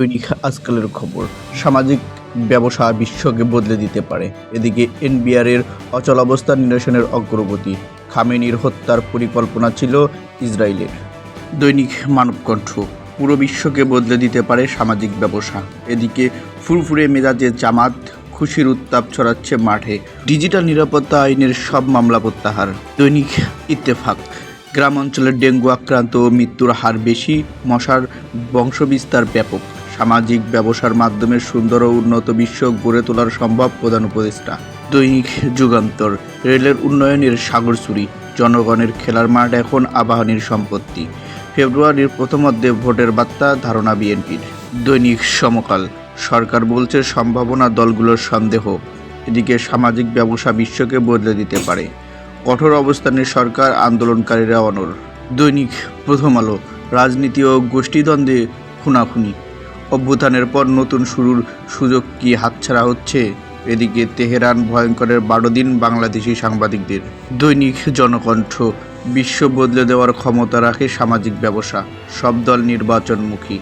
দৈনিক আজকালের খবর। সামাজিক ব্যবসা বিশ্বকে বদলে দিতে পারে। এদিকে এনবিআরের অচলাবস্থা নিরসনের অগ্রগতি। খামেনির হত্যার পরিকল্পনা ছিল ইসরায়েলের। দৈনিক মানবকণ্ঠ, পুরো বিশ্বকে বদলে দিতে পারে সামাজিক ব্যবসা। এদিকে ফুরফুরে মেজাজে জামাত খুশির উত্তাপ ছড়াচ্ছে মাঠে। ডিজিটাল নিরাপত্তা আইনের সব মামলা প্রত্যাহার। দৈনিক ইত্তেফাক গ্রাম অঞ্চলের ডেঙ্গু আক্রান্ত ও মৃত্যুর হার বেশি, মশার বংশবিস্তার ব্যাপক। সামাজিক ব্যবসার মাধ্যমে সুন্দর ও উন্নত বিশ্ব গড়ে তোলার সম্ভব প্রধান উপদেষ্টা। দৈনিক যুগান্তর, রেলের উন্নয়নের সাগরচুরি জনগণের খেলার মাঠ এখন আবাহনীর সম্পত্তি। ফেব্রুয়ারির প্রথমার্ধে ভোটের বার্তা ধারণা বিএনপির। দৈনিক সমকাল, সরকার বলছে সম্ভাবনা দলগুলোর সন্দেহ। এদিকে সামাজিক ব্যবসা বিশ্বকে বদলে দিতে পারে। কঠোর অবস্থানে সরকার আন্দোলনকারীরা অনর দৈনিক প্রথম আলো, রাজনীতি ও গোষ্ঠীদ্বন্দ্বে খুনাখুনি। অভ্যুত্থানের পর নতুন শুরুর সুযোগ কি হাতছাড়া হচ্ছে? এদিকে তেহরান ভয়ঙ্করের বারো দিন বাংলাদেশি সাংবাদিকদের। দৈনিক জনকণ্ঠ, বিশ্ব বদলে দেওয়ার ক্ষমতা রাখে সামাজিক ব্যবসা, সব দল নির্বাচনমুখী।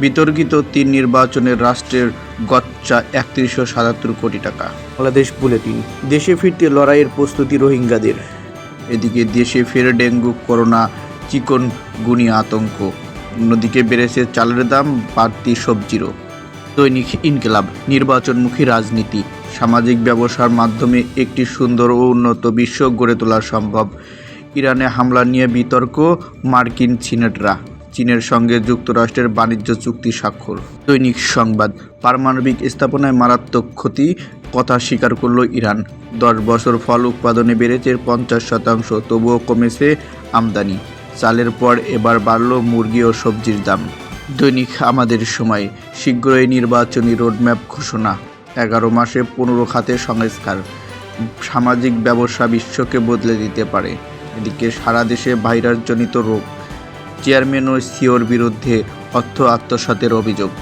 বিতর্কিত তিন নির্বাচনের রাষ্ট্রের গচ্চা একত্রিশশো সাতাত্তর কোটি টাকা। বাংলাদেশ বুলেটিন দেশে ফিরতে লড়াইয়ের প্রস্তুতি রোহিঙ্গাদের। এদিকে দেশে ফের ডেঙ্গু করোনা চিকন গুনি আতঙ্ক। অন্যদিকে বেড়েছে চালের দাম বাড়তি সবজিরও। দৈনিক ইনকলাব নির্বাচনমুখী রাজনীতি। সামাজিক ব্যবসার মাধ্যমে একটি সুন্দর ও উন্নত বিশ্ব গড়ে তোলা সম্ভব। ইরানে হামলা নিয়ে বিতর্ক মার্কিন সিনেটরা। চীনের সঙ্গে যুক্তরাষ্ট্রের বাণিজ্য চুক্তি স্বাক্ষর। দৈনিক সংবাদ, পারমাণবিক স্থাপনায় মারাত্মক ক্ষতি, কথা স্বীকার করল ইরান। দশ বছর ফল উৎপাদনে বেড়েছে পঞ্চাশ শতাংশ, তবুও কমেছে আমদানি। চালের পর এবার বাড়ল মুরগি ও সবজির দাম। দৈনিক আমাদের সময়, শীঘ্রই নির্বাচনী রোডম্যাপ ঘোষণা। এগারো মাসে পনেরো খাতে সংস্কার। সামাজিক ব্যবসা বিশ্বকে বদলে দিতে পারে। এদিকে সারা দেশে ভাইরাসজনিত রোগ। চেয়ারম্যান ও সিওর বিরুদ্ধে অর্থ আত্মসাতের অভিযোগ।